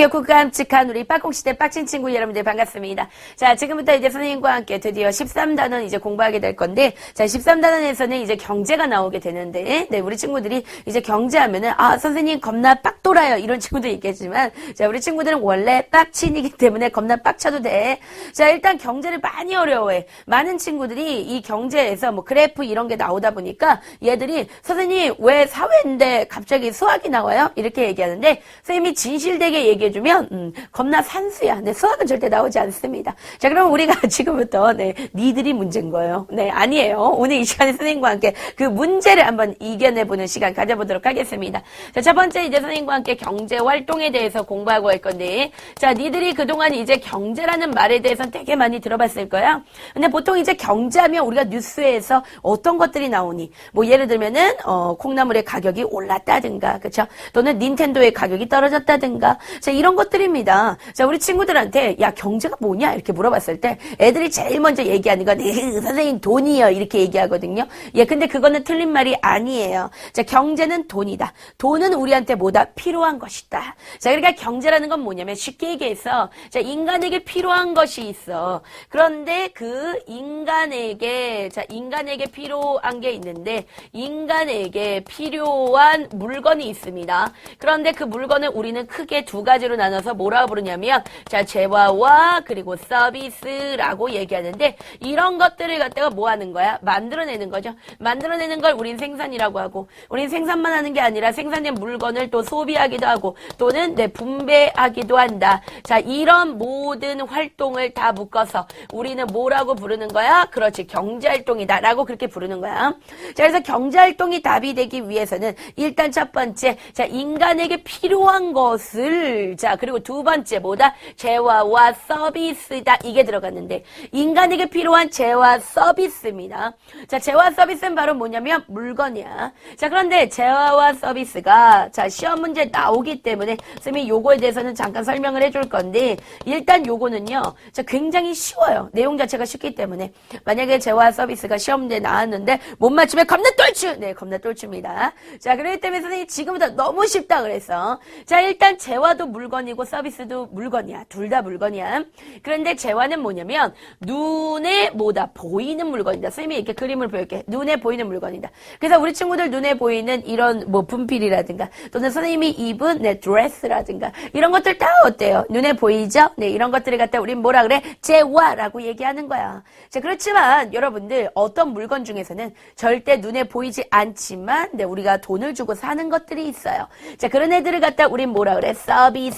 귀엽고 깜찍한 우리 빠공시대 빡친 친구 여러분들 반갑습니다. 자, 지금부터 이제 선생님과 함께 드디어 13단원 이제 공부하게 될 건데, 자, 13단원에서는 이제 경제가 나오게 되는데, 네, 우리 친구들이 이제 경제하면은, 아, 선생님 겁나 빡 돌아요. 이런 친구도 있겠지만, 자, 우리 친구들은 원래 빡친이기 때문에 겁나 빡쳐도 돼. 자, 일단 경제를 많이 어려워해. 많은 친구들이 이 경제에서 뭐 그래프 이런 게 나오다 보니까 얘들이 선생님 왜 사회인데 갑자기 수학이 나와요? 이렇게 얘기하는데, 선생님이 진실되게 얘기해 주면 음, 겁나 산수야. 네, 수학은 절대 나오지 않습니다. 자, 그럼 우리가 지금부터 네, 니들이 문제인 거예요. 네, 아니에요. 오늘 이 시간에 선생님과 함께 그 문제를 한번 이겨내보는 시간 가져보도록 하겠습니다. 자, 첫 번째 이제 선생님과 함께 경제 활동에 대해서 공부하고 할 건데, 자, 니들이 그동안 이제 경제라는 말에 대해서는 되게 많이 들어봤을 거야. 근데 보통 이제 경제하면 우리가 뉴스에서 어떤 것들이 나오니, 뭐 예를 들면은 어, 콩나물의 가격이 올랐다든가, 그렇죠? 또는 닌텐도의 가격이 떨어졌다든가, 자 이런 것들입니다. 자 우리 친구들한테 야 경제가 뭐냐 이렇게 물어봤을 때 애들이 제일 먼저 얘기하는 건 네, 선생님 돈이요 이렇게 얘기하거든요. 예, 근데 그거는 틀린 말이 아니에요. 자 경제는 돈이다. 돈은 우리한테 뭐다 필요한 것이다. 자 그러니까 경제라는 건 뭐냐면 쉽게 얘기해서 자 인간에게 필요한 것이 있어. 그런데 그 인간에게 자 인간에게 필요한 게 있는데 인간에게 필요한 물건이 있습니다. 그런데 그 물건을 우리는 크게 두 가지로 나눠서 뭐라고 부르냐면 자 재화와 그리고 서비스라고 얘기하는데 이런 것들을 갖다가 뭐 하는 거야? 만들어내는 거죠. 만들어내는 걸 우린 생산이라고 하고 우린 생산만 하는 게 아니라 생산된 물건을 또 소비하기도 하고 또는 네 분배하기도 한다. 자 이런 모든 활동을 다 묶어서 우리는 뭐라고 부르는 거야? 그렇지 경제활동이다 라고 그렇게 부르는 거야. 자 그래서 경제활동이 답이 되기 위해서는 일단 첫 번째 자 인간에게 필요한 것을 자 그리고 두 번째 뭐다 재화와 서비스다 이게 들어갔는데 인간에게 필요한 재화 서비스입니다. 자 재화 서비스는 바로 뭐냐면 물건이야. 자 그런데 재화와 서비스가 자 시험 문제 나오기 때문에 쌤이 요거에 대해서는 잠깐 설명을 해줄 건데 일단 요거는요 자 굉장히 쉬워요. 내용 자체가 쉽기 때문에 만약에 재화 서비스가 시험 문제 나왔는데 못 맞추면 겁나 똘추 네 겁나 똘추입니다. 자 그렇기 때문에 선생님 지금부터 너무 쉽다 그래서 자 일단 재화도 물 건이고 서비스도 물건이야. 둘 다 물건이야. 그런데 재화는 뭐냐면 눈에 뭐다 보이는 물건이다. 선생님이 이렇게 그림을 보여줄게. 눈에 보이는 물건이다. 그래서 우리 친구들 눈에 보이는 이런 뭐 분필이라든가 또는 선생님이 입은 네 드레스라든가 이런 것들 다 어때요? 눈에 보이죠? 네 이런 것들을 갖다 우린 뭐라 그래? 재화라고 얘기하는 거야. 자 그렇지만 여러분들 어떤 물건 중에서는 절대 눈에 보이지 않지만 네 우리가 돈을 주고 사는 것들이 있어요. 자 그런 애들을 갖다 우린 뭐라 그래? 서비스.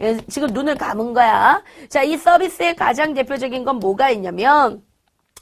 예, 지금 눈을 감은 거야. 자 이 서비스의 가장 대표적인 건 뭐가 있냐면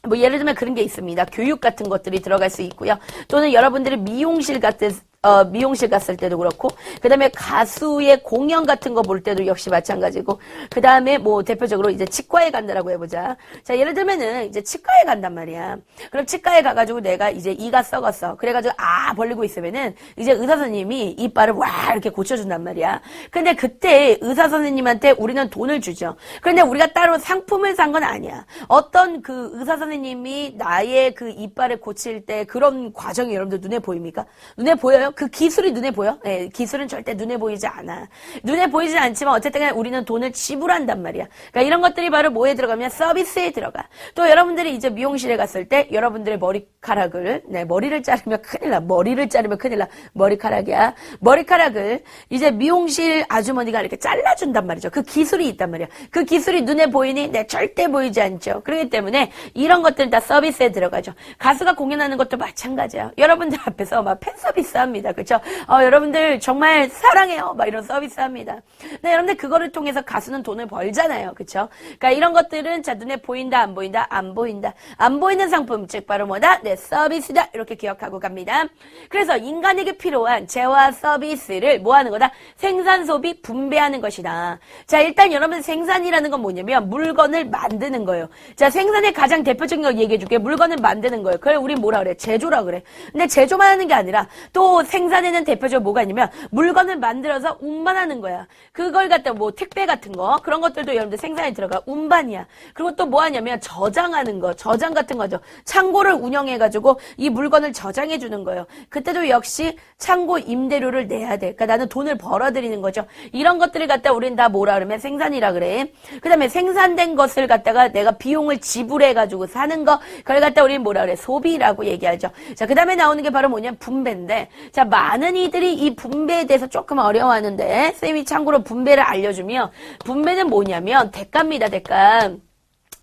뭐 예를 들면 그런 게 있습니다. 교육 같은 것들이 들어갈 수 있고요. 또는 여러분들이 미용실 같은 어, 미용실 갔을 때도 그렇고, 그 다음에 가수의 공연 같은 거 볼 때도 역시 마찬가지고, 그 다음에 뭐 대표적으로 이제 치과에 간다라고 해보자. 자, 예를 들면은 이제 치과에 간단 말이야. 그럼 치과에 가가지고 내가 이제 이가 썩었어. 그래가지고 아 벌리고 있으면은 이제 의사 선생님이 이빨을 와 이렇게 고쳐준단 말이야. 근데 그때 의사 선생님한테 우리는 돈을 주죠. 그런데 우리가 따로 상품을 산 건 아니야. 어떤 그 의사 선생님이 나의 그 이빨을 고칠 때 그런 과정이 여러분들 눈에 보입니까? 눈에 보여요? 그 기술이 눈에 보여? 네, 기술은 절대 눈에 보이지 않아. 눈에 보이지 않지만 어쨌든 우리는 돈을 지불한단 말이야. 그러니까 이런 것들이 바로 뭐에 들어가면 서비스에 들어가. 또 여러분들이 이제 미용실에 갔을 때 여러분들의 머리카락을 네, 머리를 자르면 큰일 나. 머리를 자르면 큰일 나. 머리카락이야. 머리카락을 이제 미용실 아주머니가 이렇게 잘라준단 말이죠. 그 기술이 있단 말이야. 그 기술이 눈에 보이니? 네, 절대 보이지 않죠. 그렇기 때문에 이런 것들 다 서비스에 들어가죠. 가수가 공연하는 것도 마찬가지야. 여러분들 앞에서 막 팬 서비스 합니다. 그렇죠? 어, 여러분들 정말 사랑해요. 막 이런 서비스 합니다. 네, 여러분들 그거를 통해서 가수는 돈을 벌잖아요. 그렇죠? 그러니까 이런 것들은 자 눈에 보인다, 안 보인다, 안 보인다. 안 보이는 상품 즉 바로 뭐다? 네, 서비스다. 이렇게 기억하고 갑니다. 그래서 인간에게 필요한 재화 서비스를 뭐 하는 거다? 생산 소비 분배하는 것이다. 자, 일단 여러분 생산이라는 건 뭐냐면 물건을 만드는 거예요. 자, 생산의 가장 대표적인 걸 얘기해 줄게. 물건을 만드는 거예요. 그걸 우리 뭐라 그래? 제조라 그래. 근데 제조만 하는 게 아니라 또 생산에는 대표적으로 뭐가 있냐면 물건을 만들어서 운반하는 거야. 그걸 갖다 뭐 택배 같은 거 그런 것들도 여러분들 생산에 들어가 운반이야. 그리고 또 뭐 하냐면 저장하는 거, 저장 같은 거죠. 창고를 운영해 가지고 이 물건을 저장해 주는 거예요. 그때도 역시 창고 임대료를 내야 돼. 그러니까 나는 돈을 벌어 들이는 거죠. 이런 것들을 갖다 우리는 다 뭐라 그러면 생산이라 그래. 그다음에 생산된 것을 갖다가 내가 비용을 지불해 가지고 사는 거 그걸 갖다 우리는 뭐라 그래? 소비라고 얘기하죠. 자, 그다음에 나오는 게 바로 뭐냐면 분배인데 자, 많은 이들이 이 분배에 대해서 조금 어려워하는데 쌤이 참고로 분배를 알려주면 분배는 뭐냐면 대가입니다, 대가.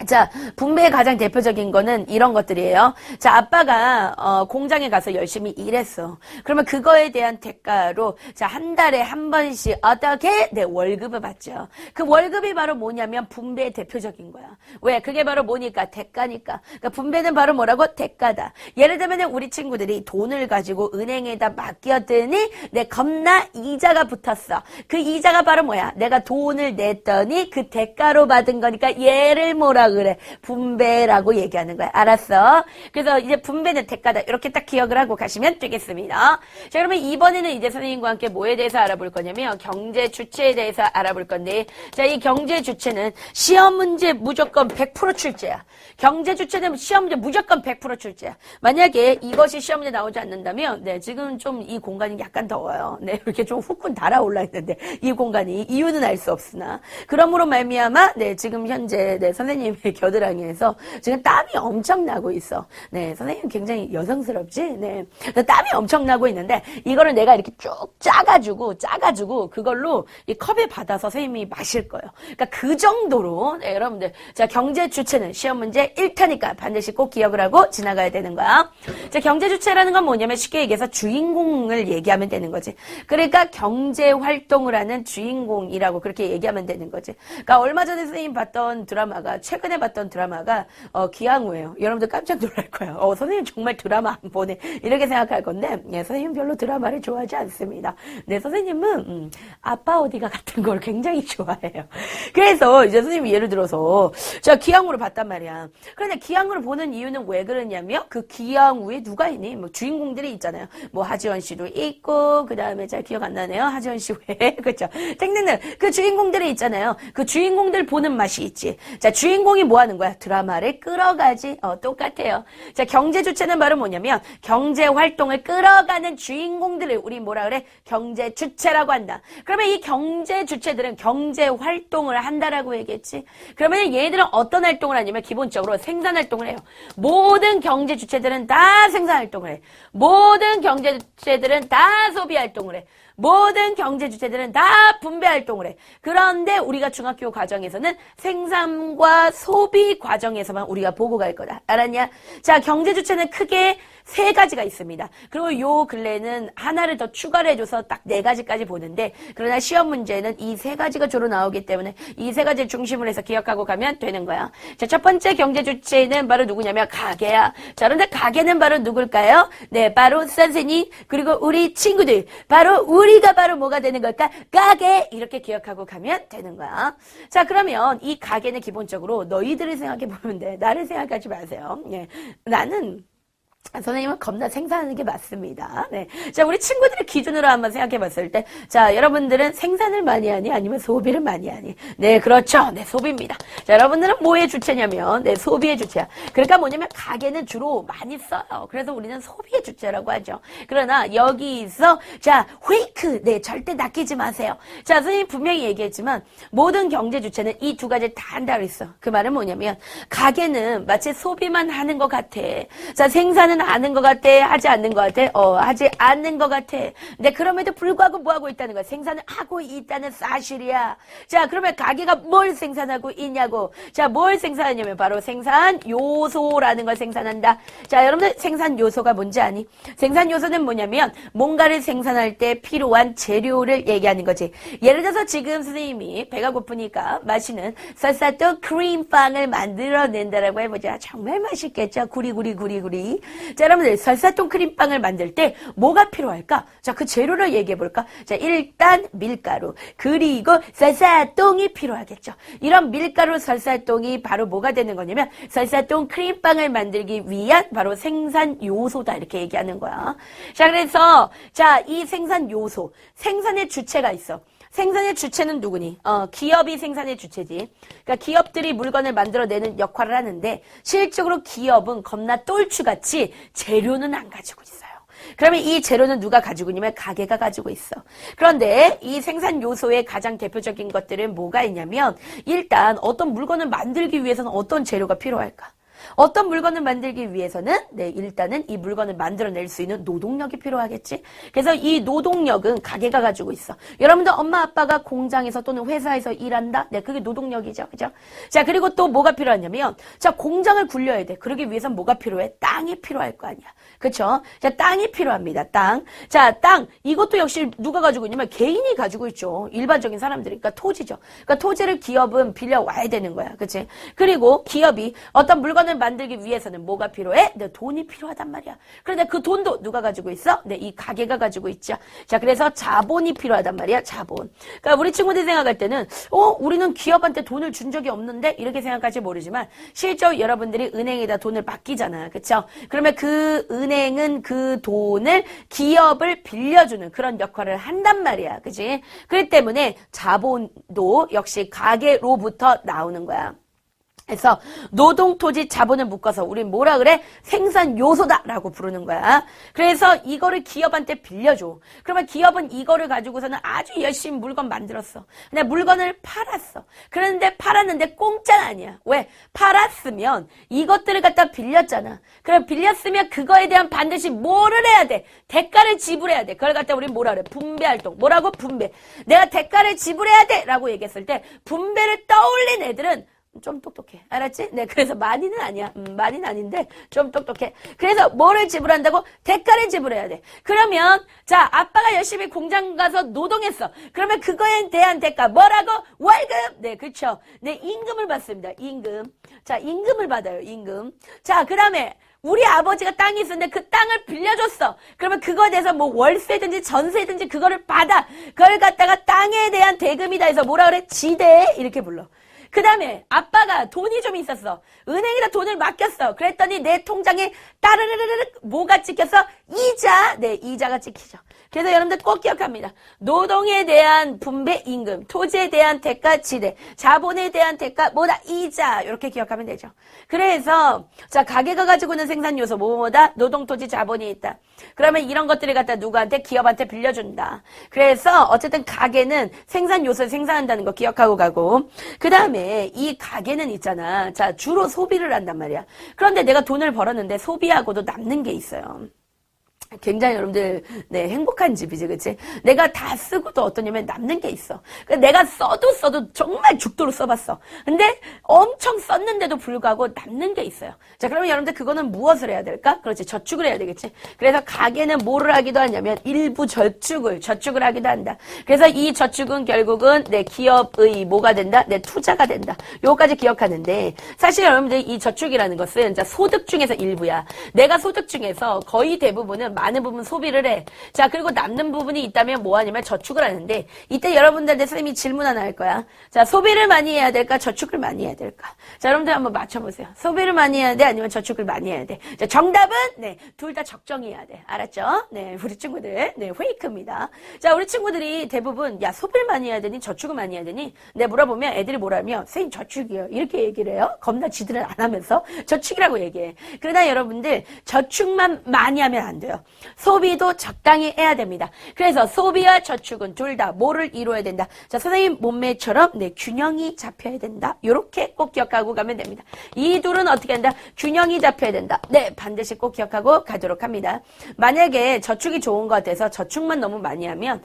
자, 분배의 가장 대표적인 거는 이런 것들이에요. 자, 아빠가 어, 공장에 가서 열심히 일했어. 그러면 그거에 대한 대가로 자, 한 달에 한 번씩 어떻게 내 월급을 받죠. 그 월급이 바로 뭐냐면 분배의 대표적인 거야. 왜? 그게 바로 뭐니까 대가니까. 그러니까 분배는 바로 뭐라고? 대가다. 예를 들면 우리 친구들이 돈을 가지고 은행에다 맡겼더니 내 겁나 이자가 붙었어. 그 이자가 바로 뭐야? 내가 돈을 냈더니 그 대가로 받은 거니까 얘를 뭐라 그래? 분배라고 얘기하는 거야. 알았어? 그래서 이제 분배는 대가다. 이렇게 딱 기억을 하고 가시면 되겠습니다. 자, 그러면 이번에는 이제 선생님과 함께 뭐에 대해서 알아볼 거냐면 경제 주체에 대해서 알아볼 건데 자, 이 경제 주체는 시험 문제 무조건 100% 출제야. 경제 주체는 시험 문제 무조건 100% 출제야. 만약에 이것이 시험 문제 나오지 않는다면 네, 지금 좀 이 공간이 약간 더워요. 네, 이렇게 좀 후끈 달아올라 있는데 이 공간이 이유는 알 수 없으나 그러므로 말미암아 네, 지금 현재 네, 선생님의 겨드랑이에서 지금 땀이 엄청 나고 있어. 네, 선생님 굉장히 여성스럽지? 네. 땀이 엄청 나고 있는데 이거를 내가 이렇게 쭉 짜가지고 짜가지고 그걸로 이 컵에 받아서 선생님이 마실 거예요. 그러니까 그 정도로 네, 여러분들 자 경제 주체는 시험 문제 1타니까 반드시 꼭 기억을 하고 지나가야 되는 거야. 자 경제 주체라는 건 뭐냐면 쉽게 얘기해서 주인공을 얘기하면 되는 거지. 그러니까 경제 활동을 하는 주인공이라고 그렇게 얘기하면 되는 거지. 그러니까 얼마 전에 선생님 봤던 드라마가 최근에 봤던 드라마가 어, 기양우예요. 여러분들 깜짝 놀랄 거예요. 어, 선생님 정말 드라마 안 보네 이렇게 생각할 건데 예, 선생님 별로 드라마를 좋아하지 않습니다. 네 선생님은 음, 아빠 어디가 같은 걸 굉장히 좋아해요. 그래서 이제 선생님이 예를 들어서 자 기양우를 봤단 말이야. 그런데 기양우를 보는 이유는 왜 그러냐면 그 기양우에 누가 있니? 뭐 주인공들이 있잖아요. 뭐 하지원 씨도 있고 그 다음에 잘 기억 안 나네요. 하지원 씨 외에 그렇죠. 등등등 그 주인공들이 있잖아요. 그 주인공들 보는 맛이 있지. 자 주인공이 뭐 하는 거야? 드라마를 끌어가지. 어 똑같아요. 자 경제 주체는 바로 뭐냐면 경제 활동을 끌어가는 주인공들을 우리 뭐라 그래? 경제 주체라고 한다. 그러면 이 경제 주체들은 경제 활동을 한다라고 얘기했지. 그러면 얘들은 어떤 활동을 하냐면 기본적으로 생산 활동을 해요. 모든 경제 주체들은 다 생산 활동을 해. 모든 경제 주체들은 다 소비 활동을 해. 모든 경제 주체들은 다 분배 활동을 해. 그런데 우리가 중학교 과정에서는 생산과 소비 과정에서만 우리가 보고 갈 거다. 알았냐? 자, 경제 주체는 크게 세 가지가 있습니다. 그리고 요 근래는 하나를 더 추가를 해줘서 딱 네 가지까지 보는데 그러나 시험 문제는 이 세 가지가 주로 나오기 때문에 이 세 가지를 중심으로 해서 기억하고 가면 되는 거야. 자, 첫 번째 경제 주체는 바로 누구냐면 가게야. 자, 그런데 가게는 바로 누굴까요? 네, 바로 선생님 그리고 우리 친구들. 바로 우리가 바로 뭐가 되는 걸까? 가게 이렇게 기억하고 가면 되는 거야. 자, 그러면 이 가게는 기본적으로 너희들을 생각해 보면 돼. 나를 생각하지 마세요. 예. 나는 선생님은 겁나 생산하는 게 맞습니다. 네. 자, 우리 친구들의 기준으로 한번 생각해 봤을 때, 자, 여러분들은 생산을 많이 하니 아니면 소비를 많이 하니? 네, 그렇죠. 네, 소비입니다. 자, 여러분들은 뭐의 주체냐면, 네, 소비의 주체야. 그러니까 뭐냐면, 가게는 주로 많이 써요. 그래서 우리는 소비의 주체라고 하죠. 그러나 여기서, 자, 회이크, 네, 절대 낚이지 마세요. 자, 선생님 분명히 얘기했지만, 모든 경제 주체는 이 두 가지를 다 한다 그랬어. 그 말은 뭐냐면, 가게는 마치 소비만 하는 것 같아. 자, 생산 은 하는 것 같아? 하지 않는 것 같아? 어, 하지 않는 것 같아. 근데 그럼에도 불구하고 뭐 하고 있다는 거야? 생산을 하고 있다는 사실이야. 자, 그러면 가게가 뭘 생산하고 있냐고. 자, 뭘 생산하냐면 바로 생산 요소라는 걸 생산한다. 자, 여러분들 생산 요소가 뭔지 아니? 생산 요소는 뭐냐면 뭔가를 생산할 때 필요한 재료를 얘기하는 거지. 예를 들어서 지금 선생님이 배가 고프니까 마시는 쌀쌀또 크림빵을 만들어낸다라고 해보자. 정말 맛있겠죠? 구리구리 구리구리. 자, 여러분들 설사똥 크림빵을 만들 때 뭐가 필요할까? 자, 그 재료를 얘기해 볼까? 자, 일단 밀가루 그리고 설사똥이 필요하겠죠. 이런 밀가루 설사똥이 바로 뭐가 되는 거냐면 설사똥 크림빵을 만들기 위한 바로 생산 요소다 이렇게 얘기하는 거야. 자, 그래서 자, 이 생산 요소, 생산의 주체가 있어. 생산의 주체는 누구니? 어, 기업이 생산의 주체지. 그러니까 기업들이 물건을 만들어내는 역할을 하는데 실적으로 기업은 겁나 똘추같이 재료는 안 가지고 있어요. 그러면 이 재료는 누가 가지고 있냐면 가게가 가지고 있어. 그런데 이 생산 요소의 가장 대표적인 것들은 뭐가 있냐면 일단 어떤 물건을 만들기 위해서는 어떤 재료가 필요할까? 어떤 물건을 만들기 위해서는 네 일단은 이 물건을 만들어낼 수 있는 노동력이 필요하겠지. 그래서 이 노동력은 가게가 가지고 있어. 여러분들 엄마 아빠가 공장에서 또는 회사에서 일한다. 네 그게 노동력이죠, 그죠? 자 그리고 또 뭐가 필요하냐면 자 공장을 굴려야 돼. 그러기 위해선 뭐가 필요해? 땅이 필요할 거 아니야. 그쵸? 자 땅이 필요합니다. 땅. 자 땅 이것도 역시 누가 가지고 있냐면 개인이 가지고 있죠. 일반적인 사람들이 그러니까 토지죠. 그러니까 토지를 기업은 빌려 와야 되는 거야, 그치? 그리고 기업이 어떤 물건을 만들기 위해서는 뭐가 필요해? 네, 돈이 필요하단 말이야. 그런데 그 돈도 누가 가지고 있어? 네, 이 가게가 가지고 있죠. 자, 그래서 자본이 필요하단 말이야, 자본. 그러니까 우리 친구들이 생각할 때는, 어, 우리는 기업한테 돈을 준 적이 없는데? 이렇게 생각할지 모르지만, 실제로 여러분들이 은행에다 돈을 맡기잖아. 그쵸? 그러면 그 은행은 그 돈을 기업을 빌려주는 그런 역할을 한단 말이야. 그지? 그렇기 때문에 자본도 역시 가게로부터 나오는 거야. 그래서 노동, 토지, 자본을 묶어서 우리 뭐라 그래? 생산 요소다라고 부르는 거야. 그래서 이거를 기업한테 빌려줘. 그러면 기업은 이거를 가지고서는 아주 열심히 물건 만들었어. 근데 물건을 팔았어. 그런데 팔았는데 공짜는 아니야. 왜? 팔았으면 이것들을 갖다 빌렸잖아. 그럼 빌렸으면 그거에 대한 반드시 뭐를 해야 돼? 대가를 지불해야 돼. 그걸 갖다 우리 뭐라 그래? 분배 활동. 뭐라고? 분배. 내가 대가를 지불해야 돼! 라고 얘기했을 때 분배를 떠올린 애들은 좀 똑똑해. 알았지? 네, 그래서 많이는 아니야. 음, 많이는 아닌데 좀 똑똑해. 그래서 뭐를 지불한다고? 대가를 지불해야 돼. 그러면 자, 아빠가 열심히 공장 가서 노동했어. 그러면 그거에 대한 대가 뭐라고? 월급. 네, 그렇죠. 네, 임금을 받습니다. 임금. 자, 임금을 받아요. 임금. 자, 그다음에 우리 아버지가 땅이 있었는데 그 땅을 빌려줬어. 그러면 그거에 대해서 뭐 월세든지 전세든지 그거를 받아. 그걸 갖다가 땅에 대한 대금이다 해서 뭐라 그래? 지대 이렇게 불러. 그 다음에 아빠가 돈이 좀 있었어. 은행에다 돈을 맡겼어. 그랬더니 내 통장에 따르르르르 뭐가 찍혔어? 이자. 네, 이자가 찍히죠. 그래서 여러분들 꼭 기억합니다. 노동에 대한 분배 임금, 토지에 대한 대가 지대, 자본에 대한 대가 뭐다? 이자. 이렇게 기억하면 되죠. 그래서 자, 가게가 가지고 있는 생산 요소 뭐뭐다? 노동, 토지, 자본이 있다. 그러면 이런 것들을 갖다 누구한테 기업한테 빌려준다. 그래서 어쨌든 가게는 생산 요소를 생산한다는 거 기억하고 가고 그 다음에 이 가게는 있잖아. 자 주로 소비를 한단 말이야. 그런데 내가 돈을 벌었는데 소비하고도 남는 게 있어요. 굉장히 여러분들 네 행복한 집이지 그치? 내가 다 쓰고도 어떠냐면 남는 게 있어. 그러니까 내가 써도 써도 정말 죽도록 써봤어. 근데 엄청 썼는데도 불구하고 남는 게 있어요. 자 그러면 여러분들 그거는 무엇을 해야 될까? 그렇지 저축을 해야 되겠지? 그래서 가게는 뭐를 하기도 하냐면 일부 저축을 저축을 하기도 한다. 그래서 이 저축은 결국은 내 기업의 뭐가 된다? 내 투자가 된다. 요거까지 기억하는데 사실 여러분들 이 저축이라는 것은 이제 소득 중에서 일부야. 내가 소득 중에서 거의 대부분은 많은 부분 소비를 해. 자, 그리고 남는 부분이 있다면 뭐 하냐면 저축을 하는데 이때 여러분들한테 선생님이 질문 하나 할 거야. 자, 소비를 많이 해야 될까? 저축을 많이 해야 될까? 자, 여러분들 한번 맞춰보세요. 소비를 많이 해야 돼? 아니면 저축을 많이 해야 돼? 자, 정답은 네, 둘 다 적정해야 돼. 알았죠? 네, 우리 친구들. 네, 페이크입니다. 자, 우리 친구들이 대부분 야, 소비를 많이 해야 되니? 저축을 많이 해야 되니? 네, 물어보면 애들이 뭐라면 선생님 저축이요. 이렇게 얘기를 해요. 겁나 지들은 안 하면서 저축이라고 얘기해. 그러나 여러분들 저축만 많이 하면 안 돼요. 소비도 적당히 해야 됩니다. 그래서 소비와 저축은 둘 다 뭐를 이루어야 된다. 자, 선생님 몸매처럼 네, 균형이 잡혀야 된다. 이렇게 꼭 기억하고 가면 됩니다. 이 둘은 어떻게 한다? 균형이 잡혀야 된다. 네, 반드시 꼭 기억하고 가도록 합니다. 만약에 저축이 좋은 것 같아서 저축만 너무 많이 하면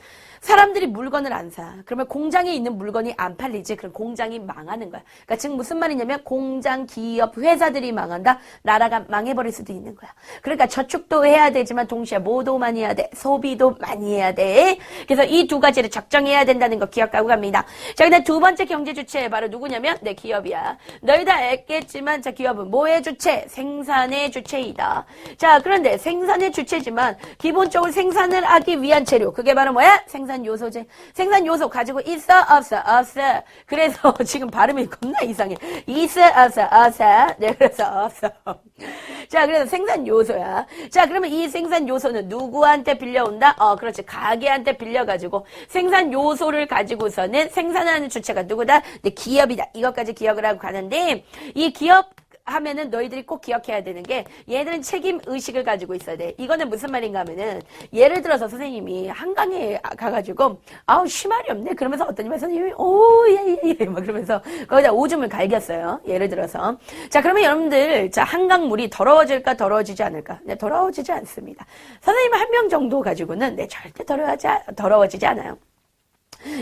사람들이 물건을 안 사. 그러면 공장에 있는 물건이 안 팔리지. 그럼 공장이 망하는 거야. 그러니까 지금 무슨 말이냐면 공장, 기업, 회사들이 망한다. 나라가 망해버릴 수도 있는 거야. 그러니까 저축도 해야 되지만 동시에 모도 많이 해야 돼. 소비도 많이 해야 돼. 그래서 이 두 가지를 적정해야 된다는 거 기억하고 갑니다. 자, 근데 두 번째 경제 주체 바로 누구냐면 내 기업이야. 너희 다 알겠지만 자, 기업은 뭐의 주체? 생산의 주체이다. 자, 그런데 생산의 주체지만 기본적으로 생산을 하기 위한 재료. 그게 바로 뭐야? 생산 요소제. 생산 요소 가지고 있어? 없어? 없어. 그래서 지금 발음이 겁나 이상해. 있어? 없어? 없어. 네, 그래서 없어. 자, 그래서 생산 요소야. 자, 그러면 이 생산 요소는 누구한테 빌려온다? 어, 그렇지. 가게한테 빌려가지고 생산 요소를 가지고서는 생산하는 주체가 누구다? 네, 기업이다. 이것까지 기억을 하고 가는데 이 기업 하면은 너희들이 꼭 기억해야 되는 게 얘들은 책임 의식을 가지고 있어야 돼. 이거는 무슨 말인가 하면은 예를 들어서 선생님이 한강에 가가지고 아우 쉬말이 없네. 그러면서 어떤 님이 선생님이 오예예예 막 그러면서 거기다 오줌을 갈겼어요. 예를 들어서 자 그러면 여러분들 자 한강물이 더러워질까 더러워지지 않을까? 네 더러워지지 않습니다. 선생님 한 명 정도 가지고는 네 절대 더러워지 더러워지지 않아요.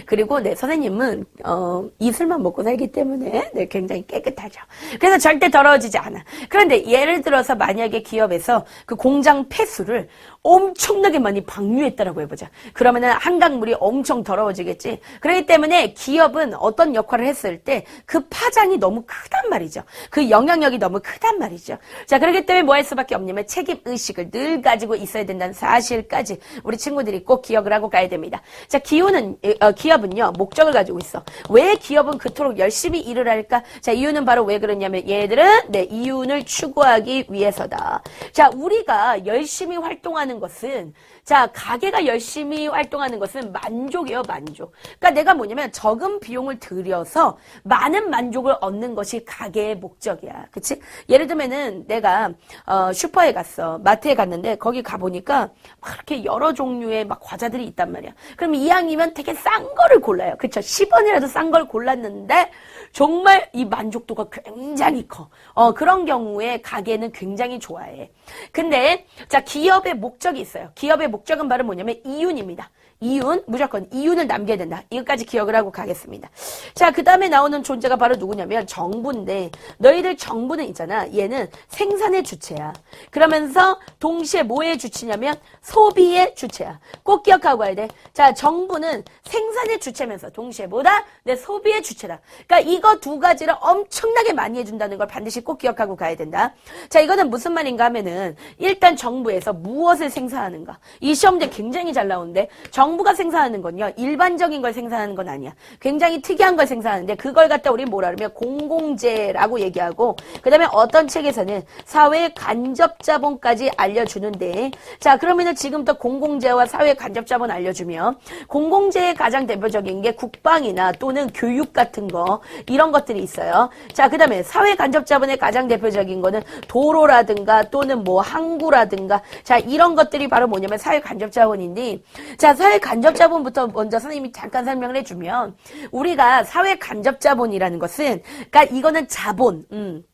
그리고 네 선생님은 어, 이슬만 먹고 살기 때문에 네, 굉장히 깨끗하죠. 그래서 절대 더러워지지 않아. 그런데 예를 들어서 만약에 기업에서 그 공장 폐수를 엄청나게 많이 방류했다라고 해보자. 그러면은 한강물이 엄청 더러워지겠지. 그렇기 때문에 기업은 어떤 역할을 했을 때 그 파장이 너무 크단 말이죠. 그 영향력이 너무 크단 말이죠. 자, 그렇기 때문에 뭐 할 수밖에 없냐면 책임 의식을 늘 가지고 있어야 된다는 사실까지 우리 친구들이 꼭 기억을 하고 가야 됩니다. 자, 기후는 어, 기 업은요 목적을 가지고 있어. 왜 기업은 그토록 열심히 일을 할까? 자, 이유는 바로 왜 그러냐면 얘들은 내 이윤을 추구하기 위해서다. 자, 우리가 열심히 활동하는 것은 자, 가게가 열심히 활동하는 것은 만족이에요, 만족. 그러니까 내가 뭐냐면 적은 비용을 들여서 많은 만족을 얻는 것이 가게의 목적이야. 그치? 예를 들면은 내가 어, 슈퍼에 갔어. 마트에 갔는데 거기 가보니까 막 이렇게 여러 종류의 막 과자들이 있단 말이야. 그럼 이왕이면 되게 싼 거를 골라요. 그쵸? 10원이라도 싼 걸 골랐는데 정말 이 만족도가 굉장히 커. 어, 그런 경우에 가게는 굉장히 좋아해. 근데 자, 기업의 목적이 있어요. 기업의 목적은 바로 뭐냐면 이윤입니다. 이윤, 무조건 이윤을 남겨야 된다. 이것까지 기억을 하고 가겠습니다. 자, 그 다음에 나오는 존재가 바로 누구냐면 정부인데, 너희들 정부는 있잖아. 얘는 생산의 주체야. 그러면서 동시에 뭐의 주체냐면 소비의 주체야. 꼭 기억하고 가야 돼. 자, 정부는 생산의 주체면서 동시에 뭐다? 내 소비의 주체다. 그러니까 이거 두 가지를 엄청나게 많이 해준다는 걸 반드시 꼭 기억하고 가야 된다. 자, 이거는 무슨 말인가 하면은 일단 정부에서 무엇을 생산하는가. 이 시험제 굉장히 잘 나오는데 정 부가 생산하는 건요. 일반적인 걸 생산하는 건 아니야. 굉장히 특이한 걸 생산하는데 그걸 갖다 우리 뭐라 그러면 공공재라고 얘기하고 그다음에 어떤 책에서는 사회 간접 자본까지 알려주는데 자, 그러면은 지금부터 공공재와 사회 간접 자본 알려주면 공공재의 가장 대표적인 게 국방이나 또는 교육 같은 거 이런 것들이 있어요. 자, 그다음에 사회 간접 자본의 가장 대표적인 거는 도로라든가 또는 뭐 항구라든가 자, 이런 것들이 바로 뭐냐면 사회 간접 자본인데 자, 사회 간접 자본부터 먼저 선생님이 잠깐 설명을 해주면 우리가 사회 간접 자본이라는 것은 그러니까 이거는 자본, 음.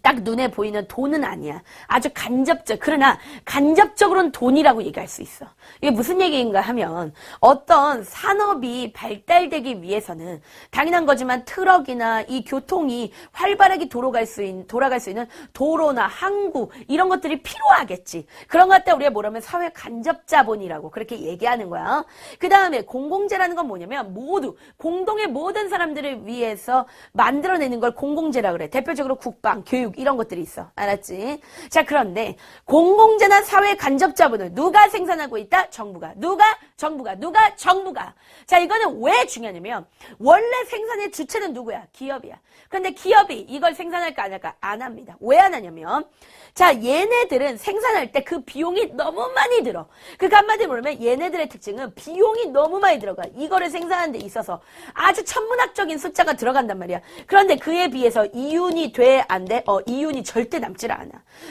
딱 눈에 보이는 돈은 아니야. 아주 간접적. 그러나 간접적으로는 돈이라고 얘기할 수 있어. 이게 무슨 얘기인가 하면 어떤 산업이 발달되기 위해서는 당연한 거지만 트럭이나 이 교통이 활발하게 돌아갈 수 있는 돌아갈 수 있는 도로나 항구 이런 것들이 필요하겠지. 그런 것 같다 우리가 뭐라면 사회 간접 자본이라고 그렇게 얘기하는 거야. 그 다음에 공공재라는 건 뭐냐면 모두 공동의 모든 사람들을 위해서 만들어내는 걸 공공재라 그래. 대표적으로 국방, 교육 이런 것들이 있어. 알았지? 자, 그런데 공공재나 사회 간접 자본을 누가 생산하고 있다? 정부가. 누가? 정부가. 누가? 정부가. 자, 이거는 왜 중요하냐면 원래 생산의 주체는 누구야? 기업이야. 그런데 기업이 이걸 생산할까 안 할까? 안 합니다. 왜 안 하냐면 자, 얘네들은 생산할 때 그 비용이 너무 많이 들어. 그러니까 한마디로 말하면 얘네들의 특징은 비용이 너무 많이 들어가. 이거를 생산하는 데 있어서 아주 천문학적인 숫자가 들어간단 말이야. 그런데 그에 비해서 이윤이 돼, 안 돼? 어, 이윤이 절대 남질 않아.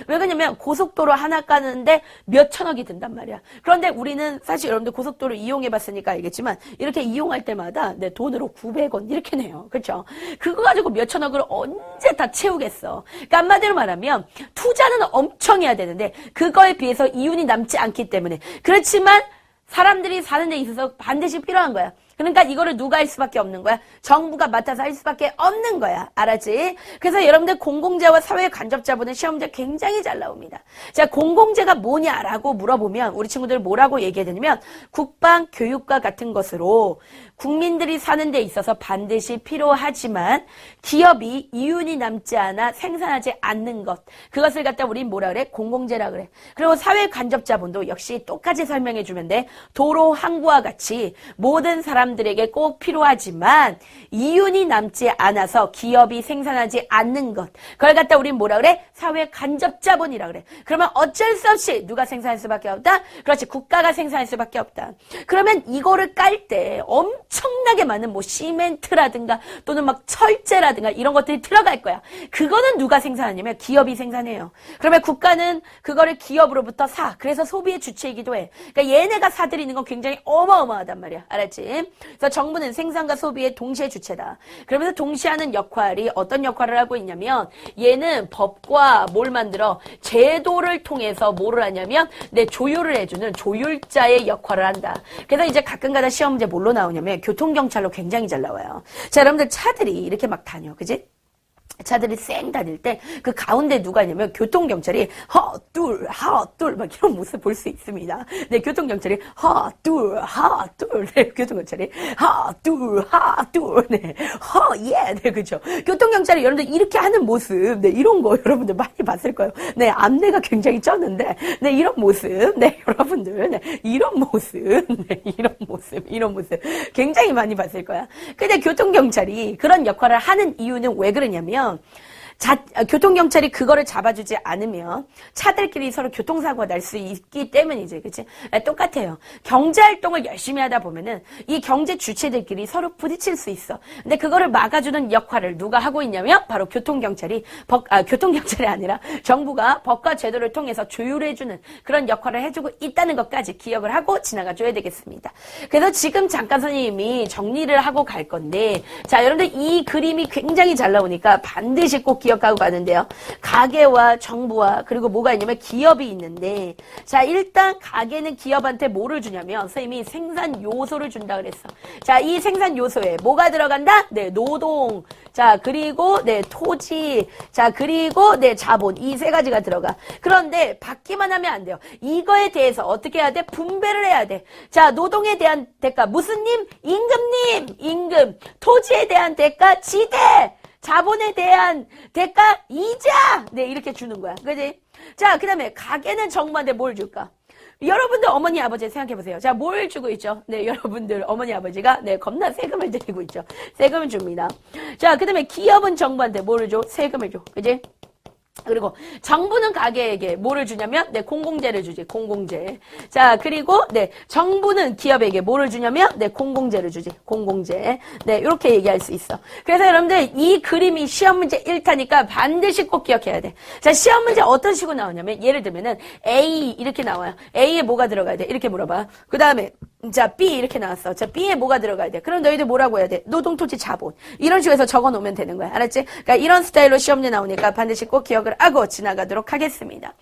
왜 그러냐면 고속도로 하나 까는데 몇 천억이 든단 말이야. 그런데 우리는 사실 여러분들 고속도로 이용해 봤으니까 알겠지만 이렇게 이용할 때마다 내 돈으로 900원 이렇게 내요. 그렇죠? 그거 가지고 몇 천억을 언제 다 채우겠어. 그러니까 한마디로 말하면 투자는 엄청 해야 되는데 그거에 비해서 이윤이 남지 않기 때문에 그렇지만 사람들이 사는 데 있어서 반드시 필요한 거야. 그러니까 이거를 누가 할 수밖에 없는 거야? 정부가 맡아서 할 수밖에 없는 거야. 알았지? 그래서 여러분들 공공재와 사회 간접자본은 시험 문제 굉장히 잘 나옵니다. 자, 공공재가 뭐냐라고 물어보면 우리 친구들 뭐라고 얘기해야 되냐면 국방, 교육과 같은 것으로 국민들이 사는 데 있어서 반드시 필요하지만 기업이 이윤이 남지 않아 생산하지 않는 것. 그것을 갖다 우린 뭐라 그래? 공공재라 그래. 그리고 사회 간접자본도 역시 똑같이 설명해 주면 돼. 도로, 항구와 같이 모든 사람들에게 꼭 필요하지만 이윤이 남지 않아서 기업이 생산하지 않는 것. 그걸 갖다 우린 뭐라 그래? 사회 간접자본이라 그래. 그러면 어쩔 수 없이 누가 생산할 수밖에 없다? 그렇지. 국가가 생산할 수밖에 없다. 그러면 이거를 깔 때 엄청 나게 많은 뭐 시멘트라든가 또는 막 철제라든가 이런 것들이 들어갈 거야. 그거는 누가 생산하냐면 기업이 생산해요. 그러면 국가는 그거를 기업으로부터 사. 그래서 소비의 주체이기도 해. 그러니까 얘네가 사들이는 건 굉장히 어마어마하단 말이야. 알았지? 그래서 정부는 생산과 소비의 동시에 주체다. 그러면서 동시에 하는 역할이 어떤 역할을 하고 있냐면 얘는 법과 뭘 만들어 제도를 통해서 뭐를 하냐면 내 조율을 해주는 조율자의 역할을 한다. 그래서 이제 가끔가다 시험 문제 뭘로 나오냐면 교통경찰로 굉장히 잘 나와요. 자, 여러분들 차들이 이렇게 막 다녀. 그지? 차들이 쌩 다닐 때 그 가운데 누가 있냐면 교통경찰이 허둘 하둘 막 이런 모습 볼 수 있습니다. 네 교통경찰이 허둘 하둘. 네 교통경찰이 허둘 하둘. 네 허예 네 그죠. 교통경찰이 여러분들 이렇게 하는 모습. 네 이런 거 여러분들 많이 봤을 거예요. 네 안내가 굉장히 쩌는데. 네 이런 모습. 네 여러분들. 네 이런 모습. 네 이런 모습 이런 모습. 굉장히 많이 봤을 거야. 근데 교통경찰이 그런 역할을 하는 이유는 왜 그러냐면 down 자, 아, 교통경찰이 그거를 잡아주지 않으면 차들끼리 서로 교통사고가 날 수 있기 때문이지, 그치? 아, 똑같아요. 경제활동을 열심히 하다 보면은 이 경제 주체들끼리 서로 부딪힐 수 있어. 근데 그거를 막아주는 역할을 누가 하고 있냐면 바로 교통경찰이, 법, 아, 교통경찰이 아니라 정부가 법과 제도를 통해서 조율해주는 그런 역할을 해주고 있다는 것까지 기억을 하고 지나가줘야 되겠습니다. 그래서 지금 잠깐 선생님이 정리를 하고 갈 건데, 자, 여러분들 이 그림이 굉장히 잘 나오니까 반드시 꼭 기억 하고 가는데요. 가게와 정부와 그리고 뭐가 있냐면 기업이 있는데 자 일단 가게는 기업한테 뭐를 주냐면 선생님이 생산 요소를 준다 그랬어. 자이 생산 요소에 뭐가 들어간다? 네 노동. 자 그리고 네 토지. 자 그리고 네 자본 이 세 가지가 들어가. 그런데 받기만 하면 안 돼요. 이거에 대해서 어떻게 해야 돼? 분배를 해야 돼. 자 노동에 대한 대가 무슨 님? 임금님 임금. 토지에 대한 대가 지대. 자본에 대한 대가 이자! 네 이렇게 주는 거야. 그지? 자 그다음에 가게는 정부한테 뭘 줄까? 여러분들 어머니 아버지 생각해 보세요. 자 뭘 주고 있죠? 네 여러분들 어머니 아버지가 네 겁나 세금을 드리고 있죠. 세금을 줍니다. 자 그다음에 기업은 정부한테 뭐를 줘? 세금을 줘. 그지 그리고 정부는 가게에게 뭐를 주냐면 네 공공재를 주지 공공재. 자 그리고 네 정부는 기업에게 뭐를 주냐면 네 공공재를 주지 공공재. 네 이렇게 얘기할 수 있어. 그래서 여러분들 이 그림이 시험 문제 1타니까 반드시 꼭 기억해야 돼자 시험 문제 어떤 식으로 나오냐면 예를 들면은 A 이렇게 나와요. A에 뭐가 들어가야 돼? 이렇게 물어봐. 그 다음에 자, B 이렇게 나왔어. 자, B에 뭐가 들어가야 돼? 그럼 너희들 뭐라고 해야 돼? 노동, 토지, 자본. 이런 식으로 해서 적어 놓으면 되는 거야. 알았지? 그러니까 이런 스타일로 시험제 나오니까 반드시 꼭 기억을 하고 지나가도록 하겠습니다.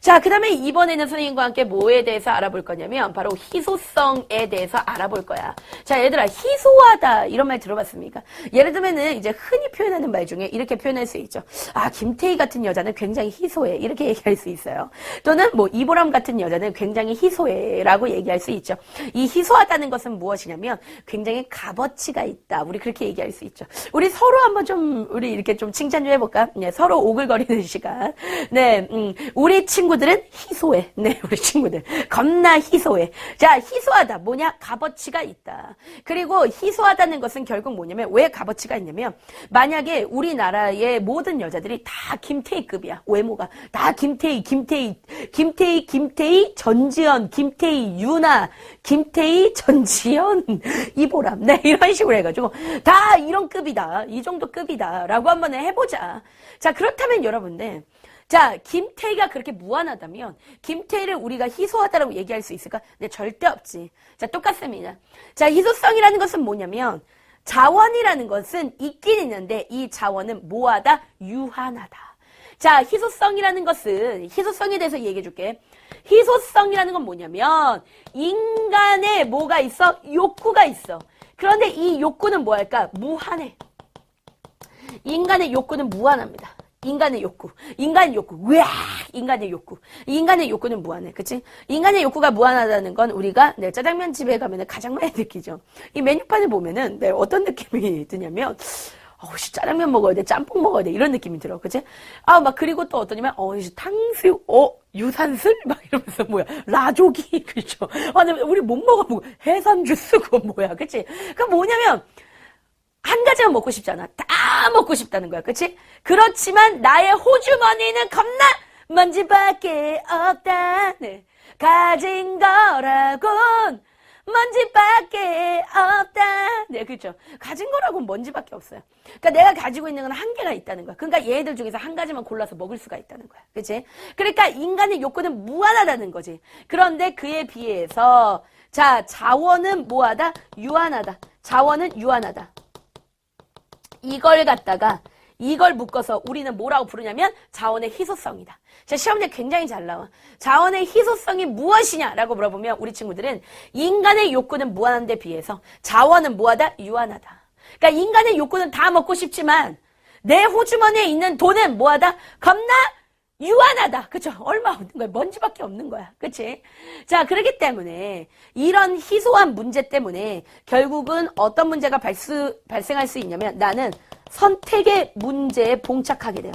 자, 그 다음에 이번에는 선생님과 함께 뭐에 대해서 알아볼 거냐면, 바로 희소성에 대해서 알아볼 거야. 자, 얘들아, 희소하다. 이런 말 들어봤습니까? 예를 들면은, 이제 흔히 표현하는 말 중에 이렇게 표현할 수 있죠. 아, 김태희 같은 여자는 굉장히 희소해. 이렇게 얘기할 수 있어요. 또는 뭐, 이보람 같은 여자는 굉장히 희소해. 라고 얘기할 수 있죠. 이 희소하다는 것은 무엇이냐면, 굉장히 값어치가 있다. 우리 그렇게 얘기할 수 있죠. 우리 서로 한번 좀, 우리 이렇게 좀 칭찬 좀 해볼까? 네, 서로 오글거리는 시간. 네, 음, 우리 친구 친구들은 희소해. 네, 우리 친구들. 겁나 희소해. 자, 희소하다. 뭐냐? 값어치가 있다. 그리고 희소하다는 것은 결국 뭐냐면, 왜 값어치가 있냐면, 만약에 우리나라의 모든 여자들이 다 김태희급이야. 외모가. 다 김태희, 김태희, 김태희, 김태희, 전지현, 김태희, 유나, 김태희, 전지현, 이보람. 네, 이런 식으로 해가지고, 다 이런 급이다. 이 정도 급이다. 라고 한번 해보자. 자, 그렇다면 여러분들, 자, 김태희가 그렇게 무한하다면 김태희를 우리가 희소하다라고 얘기할 수 있을까? 네, 절대 없지. 자, 똑같습니다. 자, 희소성이라는 것은 뭐냐면 자원이라는 것은 있긴 있는데 이 자원은 뭐하다? 유한하다. 자, 희소성이라는 것은 희소성에 대해서 얘기해 줄게. 희소성이라는 건 뭐냐면 인간의 뭐가 있어? 욕구가 있어. 그런데 이 욕구는 뭐 할까? 무한해. 인간의 욕구는 무한합니다. 인간의 욕구. 인간의 욕구. 으악! 인간의 욕구. 인간의 욕구는 무한해. 그치? 인간의 욕구가 무한하다는 건 우리가 네, 짜장면 집에 가면 가장 많이 느끼죠. 이 메뉴판을 보면은 네, 어떤 느낌이 드냐면 어우, 씨, 짜장면 먹어야 돼, 짬뽕 먹어야 돼, 이런 느낌이 들어. 그치? 아, 막, 그리고 또 어떠냐면, 어, 이 탕수육, 어, 유산슬? 막 이러면서, 뭐야, 라조기, 그죠? 아, 근데 우리 못 먹어, 뭐, 해산 주스, 그건 뭐야, 그치? 그 뭐냐면, 한 가지만 먹고 싶잖아. 다 먹고 싶다는 거야. 그치? 그렇지만 나의 호주머니는 겁나 먼지밖에 없다. 네. 가진 거라곤 먼지밖에 없다. 네, 그렇죠. 가진 거라곤 먼지밖에 없어요. 그러니까 내가 가지고 있는 건 한계가 있다는 거야. 그러니까 얘들 중에서 한 가지만 골라서 먹을 수가 있다는 거야. 그치? 그러니까 인간의 욕구는 무한하다는 거지. 그런데 그에 비해서 자, 자원은 뭐하다? 유한하다. 자원은 유한하다. 이걸 갖다가 이걸 묶어서 우리는 뭐라고 부르냐면 자원의 희소성이다. 자, 시험 문제 굉장히 잘 나와. 자원의 희소성이 무엇이냐라고 물어보면 우리 친구들은 인간의 욕구는 무한한 데 비해서 자원은 뭐하다? 유한하다. 그러니까 인간의 욕구는 다 먹고 싶지만 내 호주머니에 있는 돈은 뭐하다? 겁나 유한하다. 그쵸? 얼마 없는 거야. 먼지밖에 없는 거야. 그치? 자, 그렇기 때문에 이런 희소한 문제 때문에 결국은 어떤 문제가 발수, 발생할 수 있냐면 나는 선택의 문제에 봉착하게 돼요.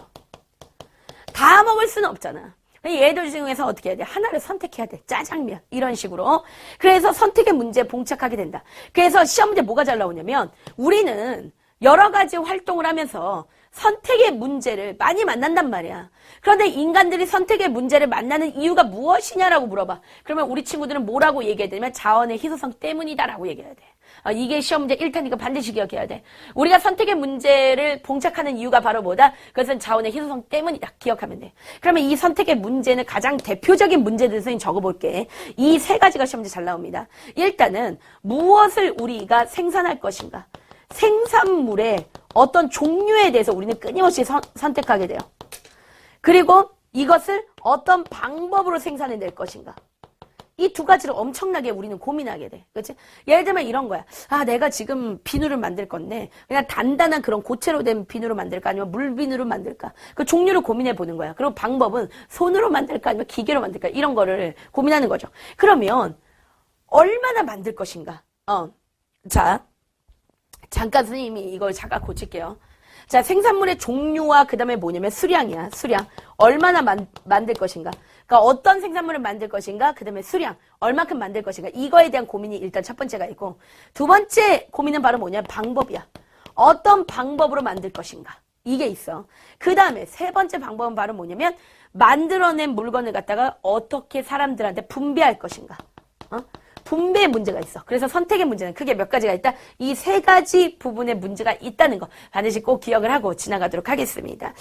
다 먹을 수는 없잖아. 얘들 중에서 어떻게 해야 돼? 하나를 선택해야 돼. 짜장면. 이런 식으로. 그래서 선택의 문제에 봉착하게 된다. 그래서 시험 문제 뭐가 잘 나오냐면 우리는 여러 가지 활동을 하면서 선택의 문제를 많이 만난단 말이야. 그런데 인간들이 선택의 문제를 만나는 이유가 무엇이냐라고 물어봐. 그러면 우리 친구들은 뭐라고 얘기해야 되냐면 자원의 희소성 때문이다라고 얘기해야 돼. 아, 이게 시험 문제 1탄이니까 반드시 기억해야 돼. 우리가 선택의 문제를 봉착하는 이유가 바로 뭐다? 그것은 자원의 희소성 때문이다. 기억하면 돼. 그러면 이 선택의 문제는 가장 대표적인 문제들 선생님 적어볼게. 이 세 가지가 시험 문제 잘 나옵니다. 일단은 무엇을 우리가 생산할 것인가? 생산물의 어떤 종류에 대해서 우리는 끊임없이 선, 선택하게 돼요. 그리고 이것을 어떤 방법으로 생산해낼 것인가. 이 두 가지를 엄청나게 우리는 고민하게 돼. 그렇지? 예를 들면 이런 거야. 아, 내가 지금 비누를 만들 건데 그냥 단단한 그런 고체로 된 비누를 만들까 아니면 물비누를 만들까? 그 종류를 고민해 보는 거야. 그리고 방법은 손으로 만들까 아니면 기계로 만들까? 이런 거를 고민하는 거죠. 그러면 얼마나 만들 것인가? 어. 자, 잠깐 선생님이 이걸 잠깐 고칠게요. 자, 생산물의 종류와 그 다음에 뭐냐면 수량이야, 수량. 얼마나 만, 만들 것인가. 그러니까 어떤 생산물을 만들 것인가, 그 다음에 수량. 얼마큼 만들 것인가. 이거에 대한 고민이 일단 첫 번째가 있고, 두 번째 고민은 바로 뭐냐, 방법이야. 어떤 방법으로 만들 것인가. 이게 있어. 그 다음에 세 번째 방법은 바로 뭐냐면, 만들어낸 물건을 갖다가 어떻게 사람들한테 분배할 것인가. 어? 분배의 문제가 있어. 그래서 선택의 문제는 크게 몇 가지가 있다. 이 세 가지 부분의 문제가 있다는 거 반드시 꼭 기억을 하고 지나가도록 하겠습니다.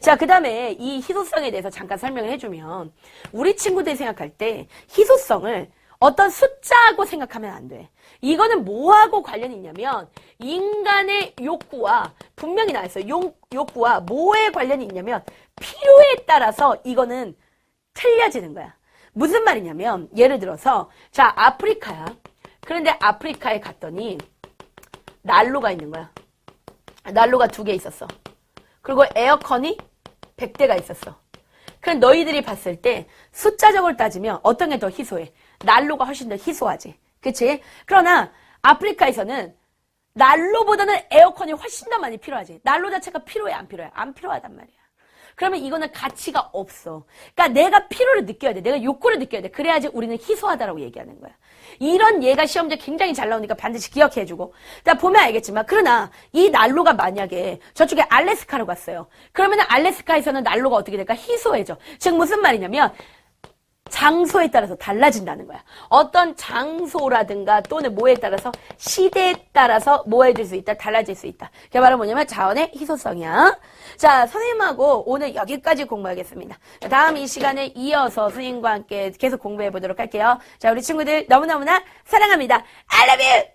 자, 그 다음에 이 희소성에 대해서 잠깐 설명을 해주면 우리 친구들이 생각할 때 희소성을 어떤 숫자하고 생각하면 안 돼. 이거는 뭐하고 관련이 있냐면 인간의 욕구와 분명히 나왔어요. 욕, 욕구와 뭐에 관련이 있냐면 필요에 따라서 이거는 틀려지는 거야. 무슨 말이냐면 예를 들어서 자 아프리카야. 그런데 아프리카에 갔더니 난로가 있는 거야. 난로가 두 개 있었어. 그리고 에어컨이 100대가 있었어. 그럼 너희들이 봤을 때 숫자적으로 따지면 어떤 게 더 희소해? 난로가 훨씬 더 희소하지. 그치? 그러나 아프리카에서는 난로보다는 에어컨이 훨씬 더 많이 필요하지. 난로 자체가 필요해, 안 필요해? 안 필요하단 말이야. 그러면 이거는 가치가 없어. 그러니까 내가 필요를 느껴야 돼. 내가 욕구를 느껴야 돼. 그래야지 우리는 희소하다라고 얘기하는 거야. 이런 예가 시험제 굉장히 잘 나오니까 반드시 기억해주고. 자, 보면 알겠지만, 그러나 이 난로가 만약에 저쪽에 알래스카로 갔어요. 그러면 알래스카에서는 난로가 어떻게 될까? 희소해져. 즉, 무슨 말이냐면, 장소에 따라서 달라진다는 거야. 어떤 장소라든가 또는 뭐에 따라서 시대에 따라서 뭐 해질 수 있다, 달라질 수 있다. 그게 바로 뭐냐면 자원의 희소성이야. 자, 선생님하고 오늘 여기까지 공부하겠습니다. 다음 이 시간에 이어서 선생님과 함께 계속 공부해 보도록 할게요. 자, 우리 친구들 너무너무나 사랑합니다. I love you!